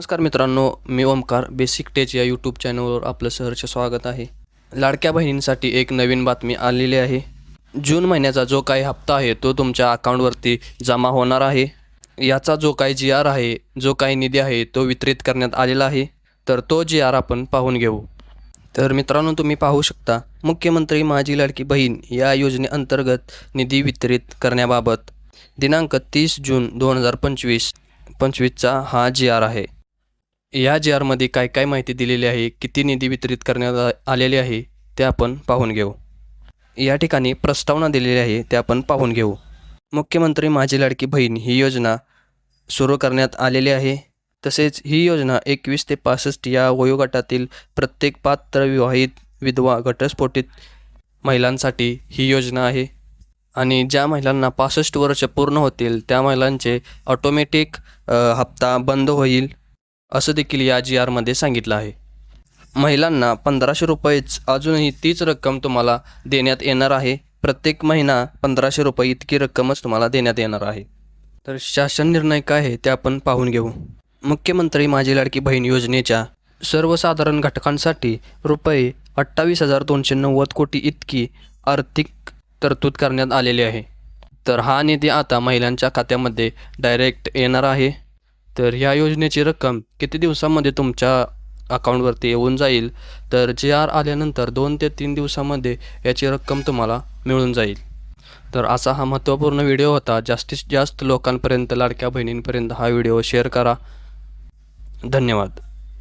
नमस्कार मित्रांनो मी ओमकार बेसिक टेच या यूट्यूब चॅनलवर आपलं सहर्ष स्वागत आहे. लाडक्या बहिणींसाठी एक नवीन बातमी आलेली आहे. जून महिन्याचा जो काही हप्ता आहे तो तुमच्या अकाउंटवरती जमा होणार आहे. याचा जो काही जी आर आहे जो काही निधी आहे तो वितरित करण्यात आलेला आहे. तर तो जी आर आपण पाहून घेऊ. तर मित्रांनो तुम्ही पाहू शकता मुख्यमंत्री माझी लाडकी बहीण या योजनेअंतर्गत निधी वितरित करण्याबाबत दिनांक तीस जून दोन हजार पंचवीस पंचवीसचा हा जी आर आहे. या जी आरमध्ये काय काय माहिती दिलेली आहे किती निधी वितरित करण्यात आलेली आहे ते आपण पाहून घेऊ. या ठिकाणी प्रस्तावना दिलेली आहे ते आपण पाहून घेऊ. मुख्यमंत्री माझी लाडकी बहीण ही योजना सुरू करण्यात आलेली आहे. तसेच ही योजना एकवीस ते पासष्ट या वयोगटातील प्रत्येक पात्र विवाहित विधवा घटस्फोटित महिलांसाठी ही योजना आहे. आणि ज्या महिलांना पासष्ट वर्ष पूर्ण होतील त्या महिलांचे ऑटोमॅटिक हप्ता बंद होईल. असं देखील या जी आरमध्ये सांगितलं आहे. महिलांना पंधराशे रुपयेच अजूनही तीच रक्कम तुम्हाला देण्यात येणार आहे. प्रत्येक महिना पंधराशे रुपये इतकी रक्कमच तुम्हाला देण्यात येणार आहे. तर शासन निर्णय काय आहे ते आपण पाहून घेऊ. मुख्यमंत्री माझी लाडकी बहीण योजनेच्या सर्वसाधारण घटकांसाठी रुपये अठ्ठावीस हजार दोनशे नव्वद कोटी इतकी आर्थिक तरतूद करण्यात आलेली आहे. तर हा निधी आता महिलांच्या खात्यामध्ये डायरेक्ट येणार आहे. तर ह्या योजनेची रक्कम किती दिवसामध्ये तुमच्या अकाउंटवरती येऊन जाईल? तर जे आर आल्यानंतर दोन ते तीन दिवसामध्ये याची रक्कम तुम्हाला मिळून जाईल. तर असा हा महत्त्वपूर्ण व्हिडिओ होता. जास्तीत जास्त लोकांपर्यंत लाडक्या बहिणींपर्यंत हा व्हिडिओ शेअर करा. धन्यवाद.